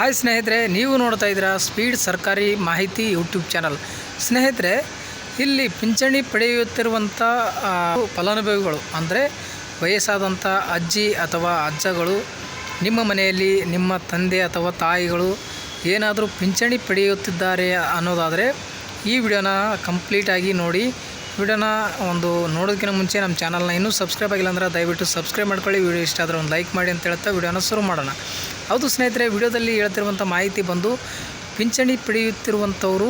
Hi ಸ್ನೇಹಿತರೆ, ನೀವು ನೋಡ್ತಾ ಇದ್ದೀರಾ ಸ್ಪೀಡ್ ಸರ್ಕಾರಿ ಮಾಹಿತಿ ಯೂಟ್ಯೂಬ್ ಚಾನಲ್. ಸ್ನೇಹಿತರೆ, ಇಲ್ಲಿ ಪಿಂಚಣಿ ಪಡೆಯುತ್ತಿರುವಂಥ ಫಲಾನುಭವಿಗಳು, ಅಂದರೆ ವಯಸ್ಸಾದಂಥ ಅಜ್ಜಿ ಅಥವಾ ಅಜ್ಜಗಳು, ನಿಮ್ಮ ಮನೆಯಲ್ಲಿ ನಿಮ್ಮ ತಂದೆ ಅಥವಾ ತಾಯಿಗಳು ಏನಾದರೂ ಪಿಂಚಣಿ ಪಡೆಯುತ್ತಿದ್ದಾರೆ ಅನ್ನೋದಾದರೆ, ಈ ವಿಡಿಯೋನ ಕಂಪ್ಲೀಟಾಗಿ ನೋಡಿ. ವಿಡಿಯೋನ ಒಂದು ನೋಡೋದಕ್ಕಿಂತ ಮುಂಚೆ ನಮ್ಮ ಚಾನಲ್ನ ಇನ್ನೂ ಸಬ್ಸ್ಕ್ರೈಬ್ ಆಗಿಲ್ಲ ಅಂದ್ರೆ ದಯವಿಟ್ಟು ಸಬ್ಸ್ಕ್ರೈಬ್ ಮಾಡ್ಕೊಳ್ಳಿ. ವಿಡಿಯೋ ಇಷ್ಟ ಆದರೆ ಒಂದು ಲೈಕ್ ಮಾಡಿ ಅಂತ ಹೇಳ್ತಾ ವಿಡಿಯೋನ ಶುರು ಮಾಡೋಣ. ಹೌದು ಸ್ನೇಹಿತರೆ, ವಿಡಿಯೋದಲ್ಲಿ ಹೇಳ್ತಿರುವಂಥ ಮಾಹಿತಿ ಬಂದು ಪಿಂಚಣಿ ಪಡೆಯುತ್ತಿರುವಂಥವರು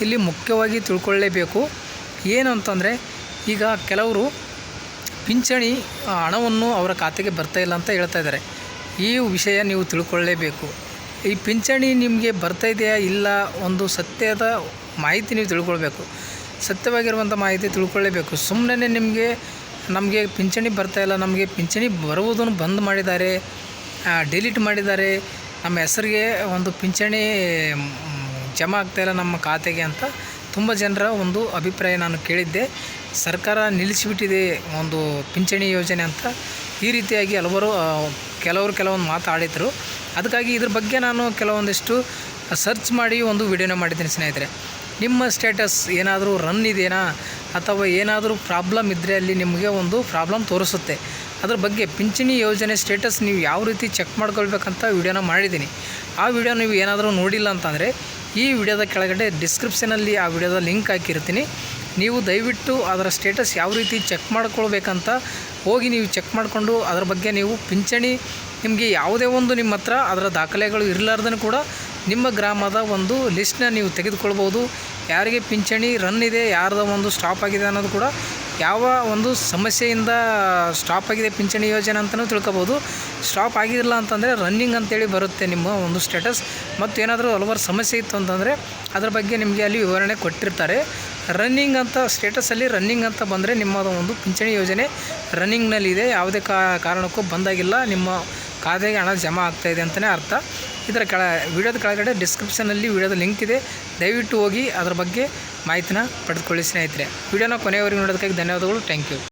ಇಲ್ಲಿ ಮುಖ್ಯವಾಗಿ ತಿಳ್ಕೊಳ್ಳೇಬೇಕು. ಏನು ಅಂತಂದರೆ, ಈಗ ಕೆಲವರು ಪಿಂಚಣಿ ಹಣವನ್ನು ಅವರ ಖಾತೆಗೆ ಬರ್ತಾ ಇಲ್ಲ ಅಂತ ಹೇಳ್ತಾ ಇದ್ದಾರೆ. ಈ ವಿಷಯ ನೀವು ತಿಳ್ಕೊಳ್ಳೇಬೇಕು. ಈ ಪಿಂಚಣಿ ನಿಮಗೆ ಬರ್ತಾ ಇದೆಯಾ ಇಲ್ಲ ಒಂದು ಸತ್ಯದ ಮಾಹಿತಿ ನೀವು ತಿಳ್ಕೊಳ್ಬೇಕು. ಸತ್ಯವಾಗಿರುವಂಥ ಮಾಹಿತಿ ತಿಳ್ಕೊಳ್ಳೇಬೇಕು ಸುಮ್ಮನೆ ನಿಮಗೆ, ನಮಗೆ ಪಿಂಚಣಿ ಬರ್ತಾಯಿಲ್ಲ ನಮಗೆ ಪಿಂಚಣಿ ಬರುವುದನ್ನು ಬಂದ್ ಮಾಡಿದ್ದಾರೆ. ಡಿಲೀಟ್ ಮಾಡಿದ್ದಾರೆ. ನಮ್ಮ ಹೆಸರಿಗೆ ಒಂದು ಪಿಂಚಣಿ ಜಮಾ ಆಗ್ತಾಯಿಲ್ಲ ನಮ್ಮ ಖಾತೆಗೆ ಅಂತ ತುಂಬ ಜನರ ಒಂದು ಅಭಿಪ್ರಾಯ ನಾನು ಕೇಳಿದ್ದೆ. ಸರ್ಕಾರ ನಿಲ್ಲಿಸಿಬಿಟ್ಟಿದೆ ಒಂದು ಪಿಂಚಣಿ ಯೋಜನೆ ಅಂತ. ಈ ರೀತಿಯಾಗಿ ಹಲವರು ಕೆಲವರು ಕೆಲವೊಂದು ಮಾತಾಡಿದರು ಅದಕ್ಕಾಗಿ ಇದ್ರ ಬಗ್ಗೆ ನಾನು ಕೆಲವೊಂದಿಷ್ಟು ಸರ್ಚ್ ಮಾಡಿ ಒಂದು ವಿಡಿಯೋನ ಮಾಡಿದ್ದೀನಿ ಸ್ನೇಹಿತರೆ. ನಿಮ್ಮ ಸ್ಟೇಟಸ್ ಏನಾದರೂ ರನ್ ಇದೆಯಾ ಅಥವಾ ಏನಾದರೂ ಪ್ರಾಬ್ಲಮ್ ಇದ್ದರೆ ಅಲ್ಲಿ ನಿಮಗೆ ಒಂದು ಪ್ರಾಬ್ಲಮ್ ತೋರಿಸುತ್ತೆ. ಅದ್ರ ಬಗ್ಗೆ ಪಿಂಚಣಿ ಯೋಜನೆ ಸ್ಟೇಟಸ್ ನೀವು ಯಾವ ರೀತಿ ಚೆಕ್ ಮಾಡ್ಕೊಳ್ಬೇಕಂತ ವಿಡಿಯೋನ ಮಾಡಿದ್ದೀನಿ. ಆ ವಿಡಿಯೋ ನೀವು ಏನಾದರೂ ನೋಡಿಲ್ಲ ಅಂತಂದರೆ ಈ ವಿಡಿಯೋದ ಕೆಳಗಡೆ ಡಿಸ್ಕ್ರಿಪ್ಷನಲ್ಲಿ ಆ ವಿಡಿಯೋದ ಲಿಂಕ್ ಹಾಕಿರ್ತೀನಿ. ನೀವು ದಯವಿಟ್ಟು ಅದರ ಸ್ಟೇಟಸ್ ಯಾವ ರೀತಿ ಚೆಕ್ ಮಾಡ್ಕೊಳ್ಬೇಕಂತ ಹೋಗಿ ನೀವು ಚೆಕ್ ಮಾಡಿಕೊಂಡು ಅದರ ಬಗ್ಗೆ ನೀವು ಪಿಂಚಣಿ ನಿಮಗೆ ಯಾವುದೇ ಒಂದು ನಿಮ್ಮ ಹತ್ರ ಅದರ ದಾಖಲೆಗಳು ಇರಲಾರ್ದನ್ನು ಕೂಡ ನಿಮ್ಮ ಗ್ರಾಮದ ಒಂದು ಲಿಸ್ಟ್ನ ನೀವು ತೆಗೆದುಕೊಳ್ಬೋದು. ಯಾರಿಗೆ ಪಿಂಚಣಿ ರನ್ ಇದೆ, ಯಾರದ ಒಂದು ಸ್ಟಾಪ್ ಆಗಿದೆ ಅನ್ನೋದು ಕೂಡ ಯಾವ ಒಂದು ಸಮಸ್ಯೆಯಿಂದ ಸ್ಟಾಪ್ ಆಗಿದೆ ಪಿಂಚಣಿ ಯೋಜನೆ ಅಂತಲೂ ತಿಳ್ಕೊಬೋದು. ಸ್ಟಾಪ್ ಆಗಿರಲಿಲ್ಲ ಅಂತಂದರೆ ರನ್ನಿಂಗ್ ಅಂತೇಳಿ ಬರುತ್ತೆ ನಿಮ್ಮ ಒಂದು ಸ್ಟೇಟಸ್ ಮತ್ತು ಏನಾದರೂ ಹಲವಾರು ಸಮಸ್ಯೆ ಇತ್ತು ಅಂತಂದರೆ ಅದ್ರ ಬಗ್ಗೆ ನಿಮಗೆ ಅಲ್ಲಿ ವಿವರಣೆ ಕೊಟ್ಟಿರ್ತಾರೆ. ರನ್ನಿಂಗ್ ಅಂತ ಸ್ಟೇಟಸಲ್ಲಿ ರನ್ನಿಂಗ್ ಅಂತ ಬಂದರೆ ನಿಮ್ಮದು ಒಂದು ಪಿಂಚಣಿ ಯೋಜನೆ ರನ್ನಿಂಗ್ನಲ್ಲಿದೆ ಯಾವುದೇ ಕಾರಣಕ್ಕೂ ಬಂದಾಗಿಲ್ಲ. ನಿಮ್ಮ ಖಾತೆಗೆ ಹಣ ಜಮಾ ಆಗ್ತಾಯಿದೆ ಅಂತಲೇ ಅರ್ಥ. ಇದರ ಕೆಳ ವಿಡಿಯೋದ ಕೆಳಗಡೆ ಡಿಸ್ಕ್ರಿಪ್ಷನಲ್ಲಿ ವಿಡಿಯೋದ ಲಿಂಕ್ ಇದೆ. ದಯವಿಟ್ಟು ಹೋಗಿ ಅದರ ಬಗ್ಗೆ ಮಾಹಿತಿನ ಪಡೆದುಕೊಳ್ಳಿ ಸ್ನೇಹಿತರೆ. ವಿಡಿಯೋನ ಕೊನೆಯವರೆಗೆ ನೋಡೋದಕ್ಕಾಗಿ ಧನ್ಯವಾದಗಳು. Thank you